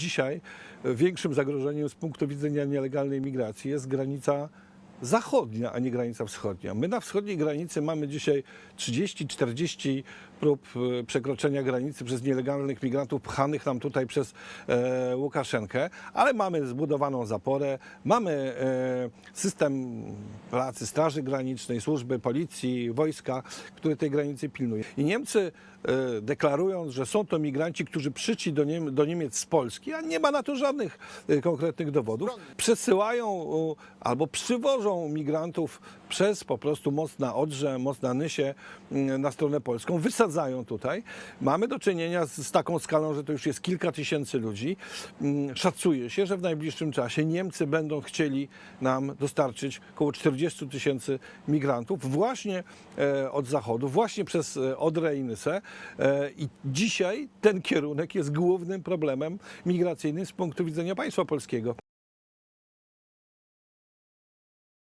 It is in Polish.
dzisiaj większym zagrożeniem z punktu widzenia nielegalnej migracji jest granica zachodnia, a nie granica wschodnia. My na wschodniej granicy mamy dzisiaj 30-40 prób e, przekroczenia granicy przez nielegalnych migrantów pchanych nam tutaj przez e, Łukaszenkę, ale mamy zbudowaną zaporę, mamy e, system pracy Straży Granicznej, służby policji, wojska, które tej granicy pilnuje. I Niemcy e, deklarując, że są to migranci, którzy przyszli do, Niem do Niemiec z Polski, a nie ma na to żadnych e, konkretnych dowodów, przesyłają e, albo przywożą migrantów przez po prostu most na Odrze, most na Nysie m, na stronę polską, wysadzają tutaj. Mamy do czynienia z, z taką skalą, że to już jest kilka tysięcy ludzi. Mm, Szacuje się, że w najbliższym czasie Niemcy będą chcieli nam dostarczyć około 40 tysięcy migrantów właśnie e, od zachodu, właśnie przez e, Odrę i Nysę. E, I dzisiaj ten kierunek jest głównym problemem migracyjnym z punktu widzenia państwa polskiego.